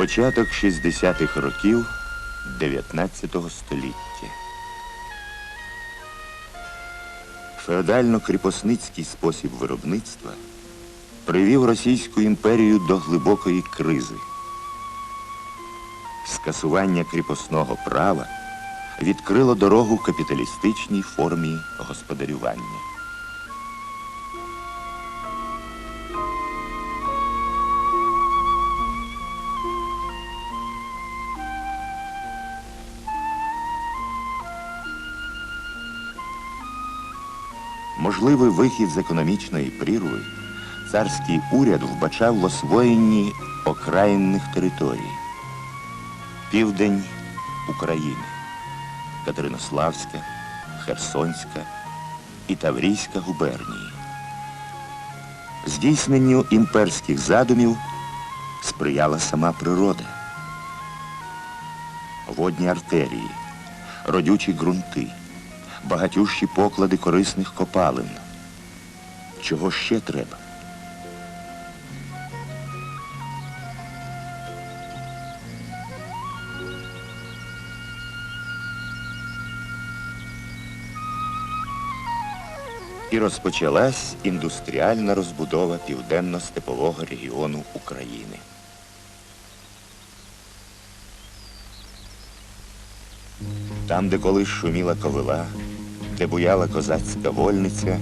Початок 60-х років 19 століття. Феодально-кріпосницький спосіб виробництва привів Російську імперію до глибокої кризи. Скасування кріпосного права відкрило дорогу капіталістичній формі господарювання. Можливий вихід з економічної прірви царський уряд вбачав в освоєнні окраїнних територій. Південь України, Катеринославська, Херсонська і Таврійська губернії. Здійсненню імперських задумів сприяла сама природа. Водні артерії, родючі ґрунти, багатющі поклади корисних копалин. Чого ще треба? І розпочалась індустріальна розбудова південно-степового регіону України. Там, де колись шуміла ковила, де буяла козацька вольниця,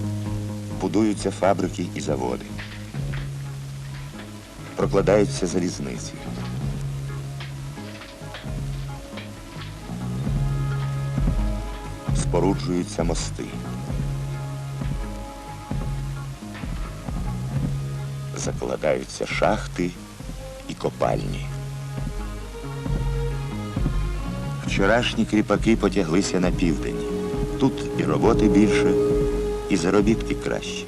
будуються фабрики і заводи. Прокладаються залізниці. Споруджуються мости. Закладаються шахти і копальні. Вчорашні кріпаки потяглися на південь. Тут і роботи більше, і заробітки кращі.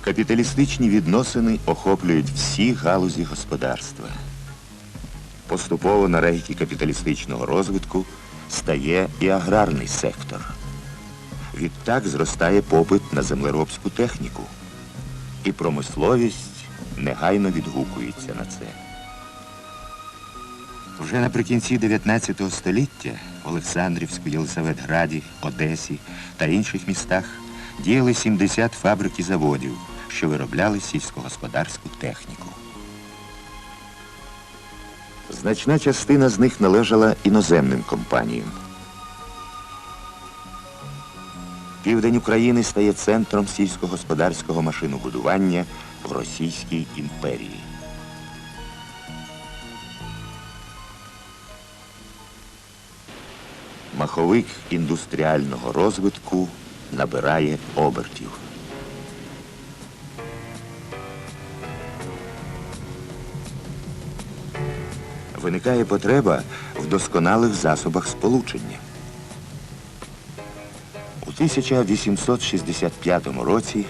Капіталістичні відносини охоплюють всі галузі господарства. Поступово на рейки капіталістичного розвитку стає і аграрний сектор. Відтак зростає попит на землеробську техніку. І промисловість негайно відгукується на це. Вже наприкінці 19 століття в Олександрівську, Єлисаветграді, Одесі та інших містах діяли 70 фабрик і заводів, що виробляли сільськогосподарську техніку. Значна частина з них належала іноземним компаніям. Південь України стає центром сільськогосподарського машинобудування в Російській імперії. Маховик індустріального розвитку набирає обертів. Виникає потреба в досконалих засобах сполучення. У 1865 році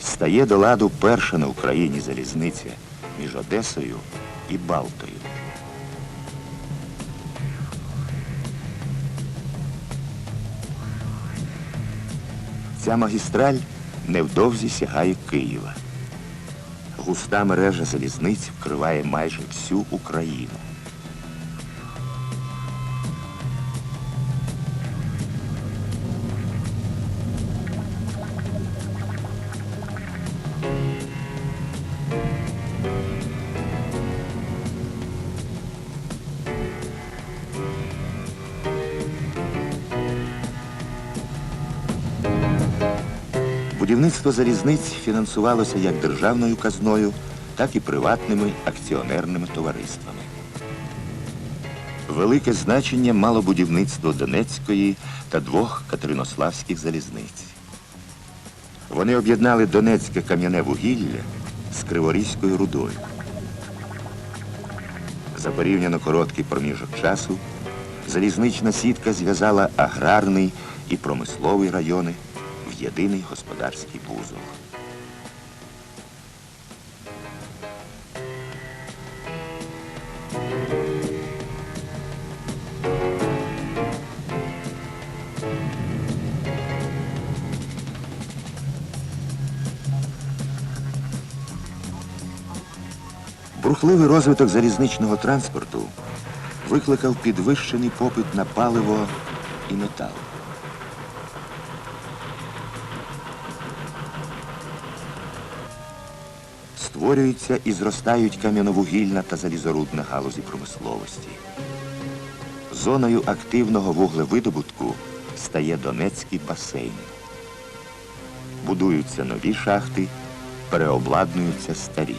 стає до ладу перша на Україні залізниця між Одесою і Балтою. Ця магістраль невдовзі сягає Києва. Густа мережа залізниць вкриває майже всю Україну. Будівництво залізниць фінансувалося як державною казною, так і приватними акціонерними товариствами. Велике значення мало будівництво Донецької та двох Катеринославських залізниць. Вони об'єднали Донецьке кам'яне вугілля з Криворізькою рудою. За порівняно короткий проміжок часу залізнична сітка зв'язала аграрний і промисловий райони єдиний господарський вузол. Бурхливий розвиток залізничного транспорту викликав підвищений попит на паливо і метал. Створюються і зростають кам'яновугільна та залізорудна галузі промисловості. Зоною активного вуглевидобутку стає Донецький басейн. Будуються нові шахти, переобладнуються старі.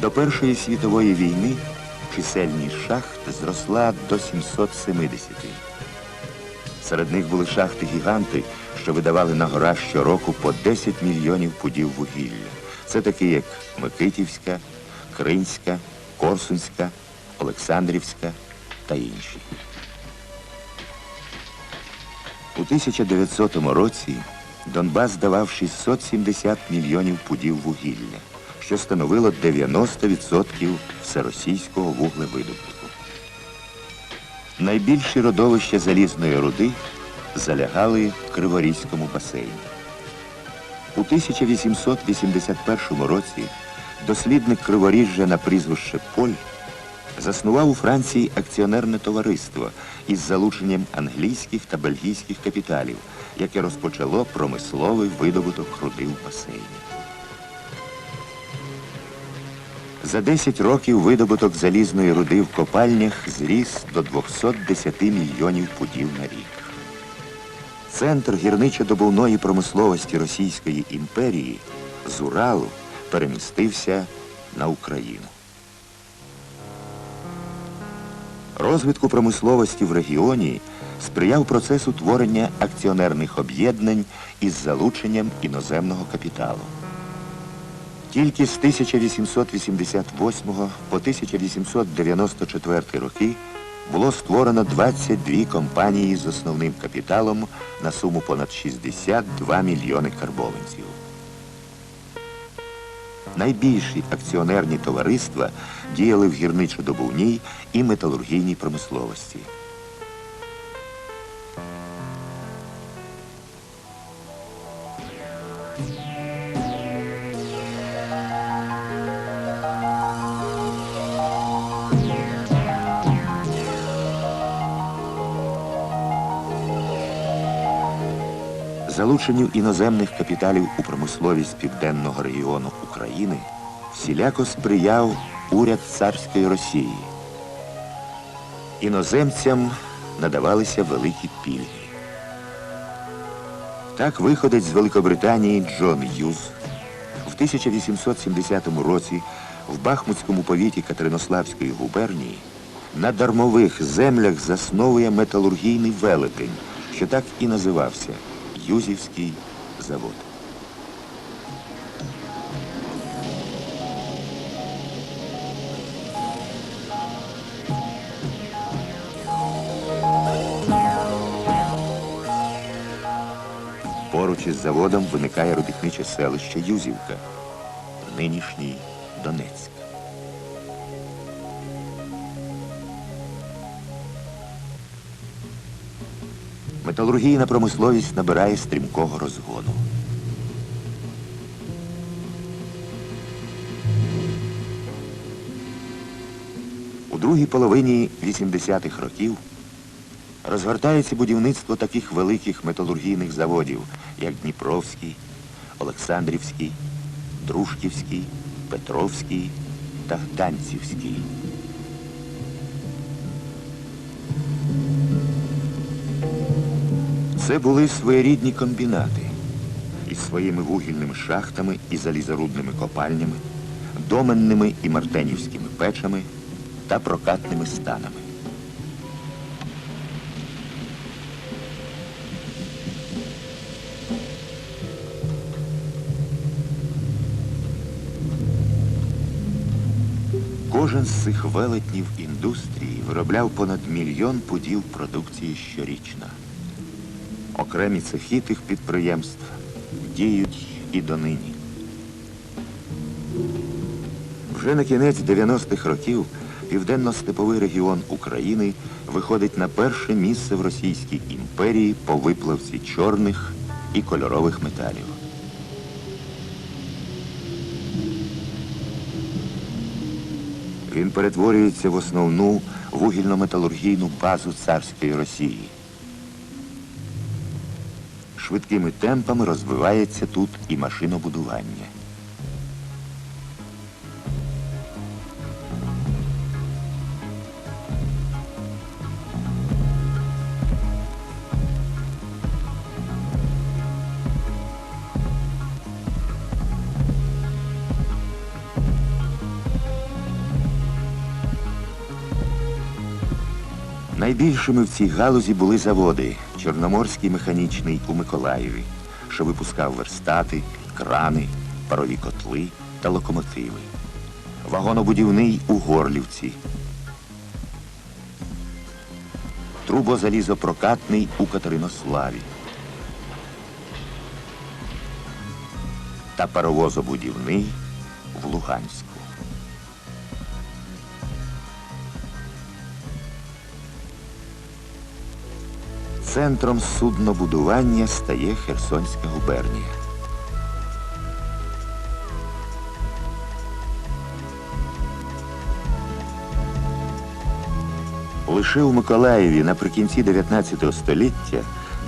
До Першої світової війни чисельність шахт зросла до 770. Серед них були шахти-гіганти, що видавали на гора щороку по 10 мільйонів пудів вугілля. Це такі, як Микитівська, Кринська, Корсунська, Олександрівська та інші. У 1900 році Донбас давав 670 мільйонів пудів вугілля, що становило 90% всеросійського вуглевидобутку. Найбільші родовища залізної руди залягали в Криворізькому басейні. У 1881 році дослідник Криворіжжя на прізвище Поль заснував у Франції акціонерне товариство із залученням англійських та бельгійських капіталів, яке розпочало промисловий видобуток руди в басейні. За 10 років видобуток залізної руди в копальнях зріс до 210 мільйонів пудів на рік. Центр гірничо-добувної промисловості Російської імперії з Уралу перемістився на Україну. Розвитку промисловості в регіоні сприяв процес утворення акціонерних об'єднань із залученням іноземного капіталу. Тільки з 1888 по 1894 роки було створено 22 компанії з основним капіталом на суму понад 62 мільйони карбованців. Найбільші акціонерні товариства діяли в гірничо-добувній і металургійній промисловості. Залученню іноземних капіталів у промисловість південного регіону України всіляко сприяв уряд царської Росії. Іноземцям надавалися великі пільги. Так виходець з Великобританії Джон Юз в 1870 році в Бахмутському повіті Катеринославської губернії на дармових землях засновує металургійний велетень, що так і називався Юзівський завод. Поруч із заводом виникає робітниче селище Юзівка, нинішній Донецьк. Металургійна промисловість набирає стрімкого розгону. У другій половині 80-х років розгортається будівництво таких великих металургійних заводів, як Дніпровський, Олександрівський, Дружківський, Петровський та Гданцівський. Це були своєрідні комбінати із своїми вугільними шахтами і залізорудними копальнями, доменними і мартенівськими печами та прокатними станами. Кожен з цих велетнів індустрії виробляв понад мільйон пудів продукції щорічно. Окремі цехи тих підприємств діють і донині. Вже на кінець 90-х років південно-степовий регіон України виходить на перше місце в Російській імперії по виплавці чорних і кольорових металів. Він перетворюється в основну вугільно-металургійну базу царської Росії. Швидкими темпами розвивається тут і машинобудування. Найбільшими в цій галузі були заводи Чорноморський механічний у Миколаєві, що випускав верстати, крани, парові котли та локомотиви. Вагонобудівний у Горлівці. Трубозалізопрокатний у Катеринославі. Та паровозобудівний в Луганську. Центром суднобудування стає Херсонська губернія. Лише у Миколаєві наприкінці 19 століття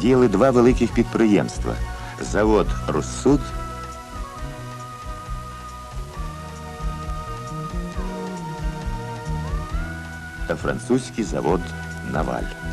діяли два великих підприємства завод Руссуд та французький завод Наваль.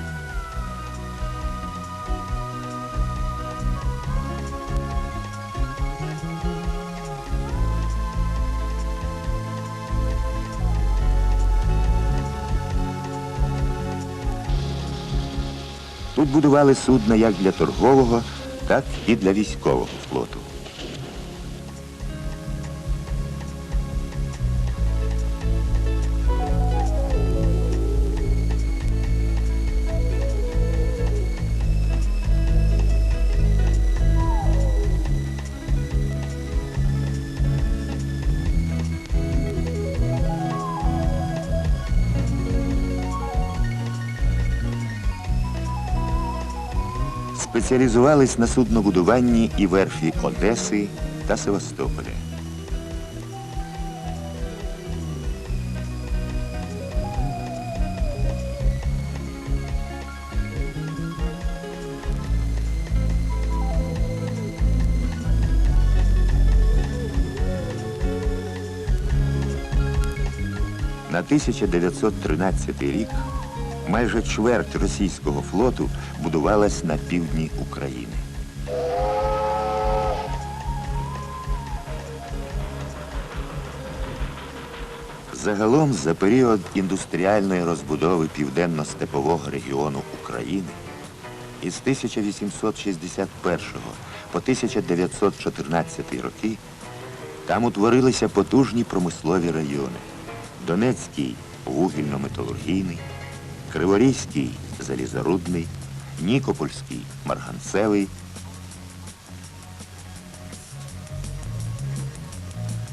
Тут будували судна як для торгового, так і для військового флоту. Спеціалізувались на суднобудуванні і верфі Одеси та Севастополя. На 1913 рік майже чверть російського флоту будувалась на півдні України. Загалом за період індустріальної розбудови південно-степового регіону України із 1861 по 1914 роки там утворилися потужні промислові райони. Донецький вугільно-металургійний, Криворізький залізорудний, Нікопольський марганцевий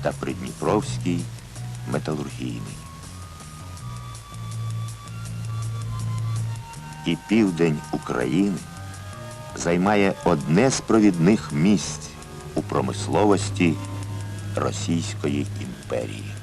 та Придніпровський металургійний. І південь України займає одне з провідних місць у промисловості Російської імперії.